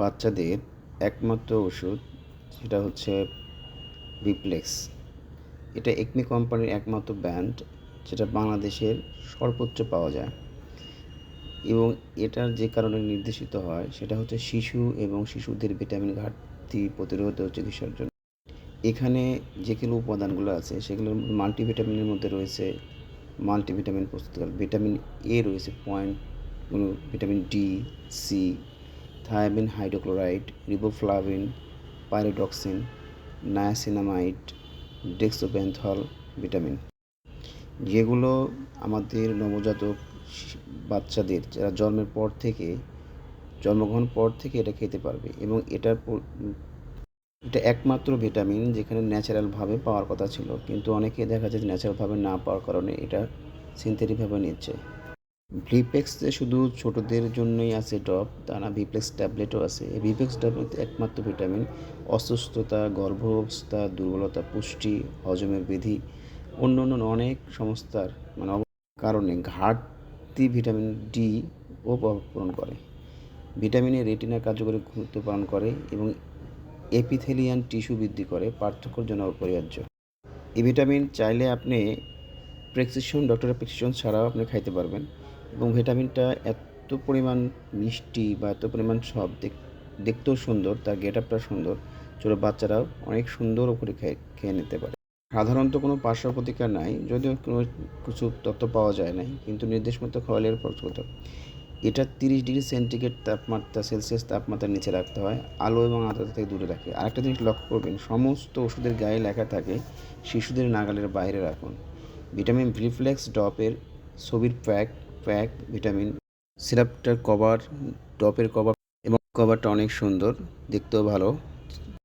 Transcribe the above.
বাচ্চাদের একমাত্র ওষুধ, সেটা হচ্ছে বিপ্লেক্স এটা একমি কোম্পানির একমাত্র ব্র্যান্ড, যেটা বাংলাদেশের সর্বোচ্চ পাওয়া যায়। এবং এটার যে কারণে নির্দেশিত হয়, সেটা হচ্ছে শিশু এবং শিশুদের ভিটামিন ঘাটতি প্রতিরোধ ও চিকিৎসার জন্য। এখানে যেগুলো উপাদানগুলো আছে, সেগুলোর মাল্টিভিটামিনের মধ্যে রয়েছে মাল্টিভিটামিন প্রস্তুতকারক। ভিটামিন এ রয়েছে point vitamin D C thiamine hydrochloride riboflavin pyridoxine niacinamide dexpanthenol vitamin যেগুলো আমাদের নবজাতক বাচ্চাদের, যারা জন্মের পর থেকে, জন্মগ্রহণ পর থেকে এটা খেতে পারবে এবং এটার এটা একমাত্র ভিটামিন যেখানে ন্যাচারালভাবে পাওয়ার কথা ছিল। কিন্তু অনেকে দেখা যায় ন্যাচারালভাবে না পাওয়ার কারণে এটা সিনথেটিকভাবে নিচ্ছে। ভিপ্লেক্স যে শুধু ছোটদের জন্যই আছে ড্রপ তা না ভিপ্লেক্স ট্যাবলেটও আছে। এই ভিপ্লেক্স ট্যাবলেট একমাত্র ভিটামিন অসুস্থতা, গর্ভাবস্থা, দুর্বলতা, পুষ্টি, হজমের বিধি অন্য অন্য অনেক সংস্থার মানে কারণে ঘাটতি ভিটামিন ডি ও প্রভাব পূরণ করে। ভিটামিনের রেটিনা কার্যকরী গুরুত্ব পালন করে এবং এপিথেলিয়ান টিস্যু বৃদ্ধি করে পার্থক্যের জন্য অপরিহার্য এই ভিটামিন চাইলে আপনি প্রেসক্রিপশন ডক্টরের প্রেসক্রিপশন ছাড়াও আপনি খাইতে পারবেন। এবং ভিটামিনটা এত পরিমাণ মিষ্টি বা এত পরিমাণ সব দেখ- দেখতেও সুন্দর, তার গেট আপটা সুন্দর। ছোটো বাচ্চারাও অনেক সুন্দর করে খেয়ে খেয়ে নিতে পারে। সাধারণত কোনো পার্শ্ব প্রতিকার নাই, যদিও কোনো কিছু তথ্য পাওয়া যায় নাই, কিন্তু নির্দেশ মতো খাওয়ালে এর প্রচলিত এটা তিরিশ ডিগ্রি সেন্টিগ্রেড তাপমাত্রা সেলসিয়াস তাপমাত্রার নিচে রাখতে হয়, আলো এবং আর্দ্রতা থেকে দূরে রাখে। আরেকটা জিনিস লক্ষ্য করবেন, সমস্ত ওষুধের গায়ে লেখা থাকে, শিশুদের নাগালের বাইরে রাখুন। ভিটামিন ভিফ্লেক্স ড্রপের ছবির প্যাক প্যাক ভিটামিন। সিরাপটার কভার টপের কভার এবং কভারটা অনেক সুন্দর দেখতেও ভালো।